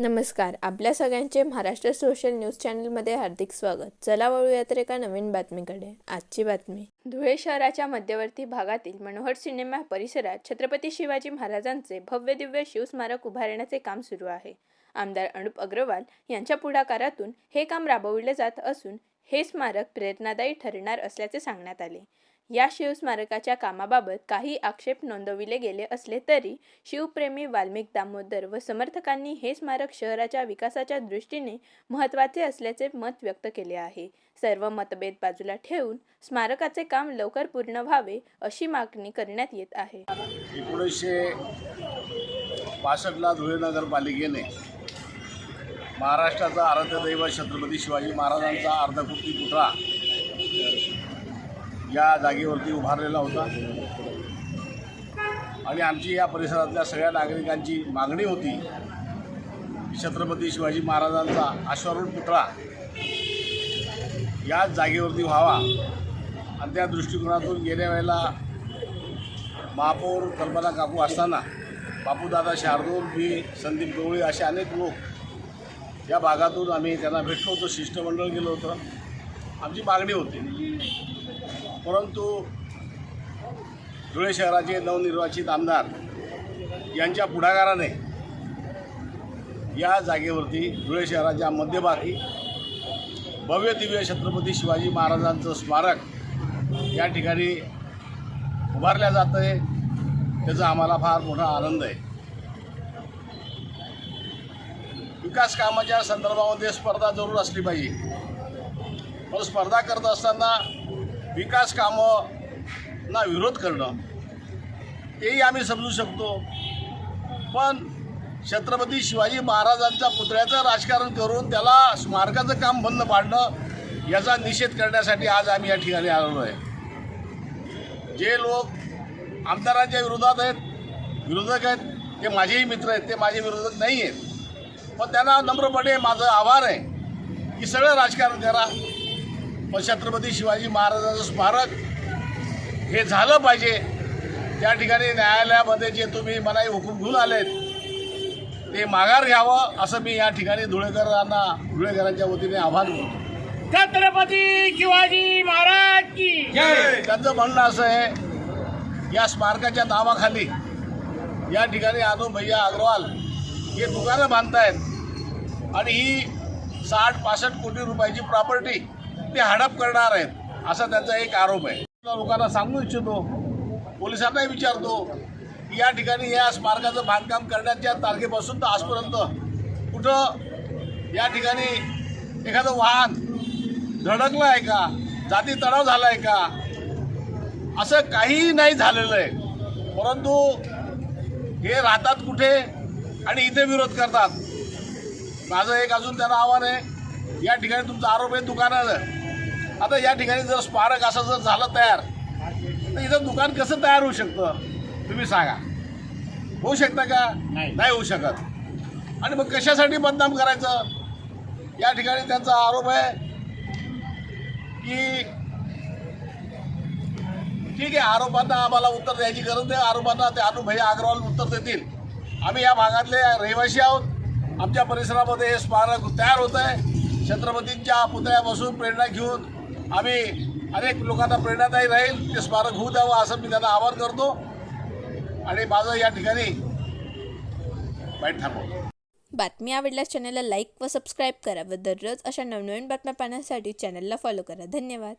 नमस्कार आपल्या सगळ्यांचे महाराष्ट्र सोशल न्यूज चॅनलमध्ये हार्दिक स्वागत. चला वळूयात एका नवीन बातमीकडे. आजची बातमी. धुळे शहराच्या मध्यवर्ती भागातील मनोहर सिनेमा परिसरात छत्रपती शिवाजी महाराजांचे भव्य दिव्य शिवस्मारक उभारण्याचे काम सुरू आहे. आमदार अनुप अग्रवाल यांच्या पुढाकारातून हे काम राबविले जात असून हे स्मारक प्रेरणादायी ठरणार असल्याचे सांगण्यात आले. या शिवस्मारकाच्या कामाबाबत काही आक्षेप नोंदविले गेले असले तरी शिवप्रेमी वाल्मिक दामोदर व समर्थकांनी हे स्मारक शहराच्या विकासाच्या दृष्टीने महत्त्वाचे असल्याचे मत व्यक्त केले आहे. सर्व मतभेद बाजूला ठेवून स्मारकाचे काम लवकर पूर्ण व्हावे अशी मागणी करण्यात येत आहे. एकोणीसशे पासष्टला धुळे नगरपालिकेने महाराष्ट्राचा आराध्य दैवत छत्रपती शिवाजी महाराजांचा अर्धकुटी पुतळा या जागेवरती उभारलेला होता. आणि आमची या परिसरातल्या सगळ्या नागरिकांची मागणी होती की छत्रपती शिवाजी महाराजांचा अश्वारूढ पुतळा याच जागेवरती व्हावा. आणि त्या दृष्टिकोनातून गेल्या वेळेला महापौर कल्पना काकू असताना बापूदादा शार्दूल मी संदीप गवळी असे अनेक लोक या भागातून आम्ही त्यांना भेटलो होतो शिष्टमंडळ गेलो होतं. आमची मागणी होती. परंतु धुळे शहराचे नवनिर्वाचित आमदार यांच्या पुढाकाराने या जागेवरती धुळे शहराच्या मध्यभागी भव्य दिव्य छत्रपती शिवाजी महाराजांचं स्मारक या ठिकाणी उभारल्या जातं आहे त्याचा आम्हाला फार मोठा आनंद आहे. विकास कामाच्या संदर्भामध्ये स्पर्धा जरूर असली पाहिजे. पण स्पर्धा करत असताना विकास कामं ना विरोध करणं तेही आम्ही समजू शकतो. पण छत्रपती शिवाजी महाराजांच्या पुतळ्याचं राजकारण करून त्याला स्मारकाचं काम बंद पाडणं याचा निषेध करण्यासाठी आज आम्ही या ठिकाणी आलेलो आहे. जे लोक आमदारांच्या विरोधात आहेत विरोधक आहेत ते माझेही मित्र आहेत ते माझे विरोधक नाही आहेत. पण त्यांना नम्रपणे माझं आभार आहे की सगळं राजकारण करा छत्रपती शिवाजी महाराजांचं स्मारक हे झालं पाहिजे. त्या ठिकाणी न्यायालयामध्ये जे तुम्ही मनाई हुकूम घेऊन आलेत ते माघार घ्यावं असं मी या ठिकाणी धुळेकरांना धुळेकरांच्या वतीने आव्हान करतो. छत्रपती शिवाजी महाराज की त्यांचं म्हणणं असं आहे या स्मारकाच्या नावाखाली या ठिकाणी आनो भैया अग्रवाल हे दुकानं बांधतायत. आणि ही साठ पासष्ट कोटी रुपयाची प्रॉपर्टी ते हडप करणार आहेत असा त्यांचा एक आरोप आहे. लोकांना सांगू इच्छितो पोलिसांनाही विचारतो की या ठिकाणी या स्मारकाचं बांधकाम करण्याच्या तारखेपासून तर आजपर्यंत कुठं या ठिकाणी एखादं वाहन धडकलं आहे का? जाती तणाव झाला आहे का? असं काहीही नाही झालेलं आहे. परंतु हे राहतात कुठे आणि इथे विरोध करतात? माझं एक अजून त्यांना आव्हान आहे. या ठिकाणी तुमचा आरोप आहे दुकानाचं आता या ठिकाणी जर स्मारक असं जर झालं तयार तर इथं दुकान कसं तयार होऊ शकतं? तुम्ही सांगा. होऊ शकतं का? नाही. होऊ शकत. आणि मग कशासाठी बदनाम करायचं? या ठिकाणी त्यांचा आरोप आहे की ठीक आहे आरोपांना आम्हाला उत्तर द्यायची गरज नाही. आरोपांना ते अनुभय अग्रवाल उत्तर देतील. आम्ही या भागातले रहिवासी आहोत. आमच्या परिसरामध्ये हे स्मारक तयार होत आहे छत्रपतींच्या पुतळ्यापासून प्रेरणा घेऊन आम्ही अनेक लोकांना प्रेरणादायी राहील ते स्मारक होऊ द्यावं असं मी त्यांना आवाहन करतो. आणि माझं या ठिकाणी बाईट थांबवतो बातमी आवडल्यास चॅनलला लाईक व सबस्क्राईब करा व दररोज अशा नवनवीन बातम्या पाहण्यासाठी चॅनलला फॉलो करा. धन्यवाद.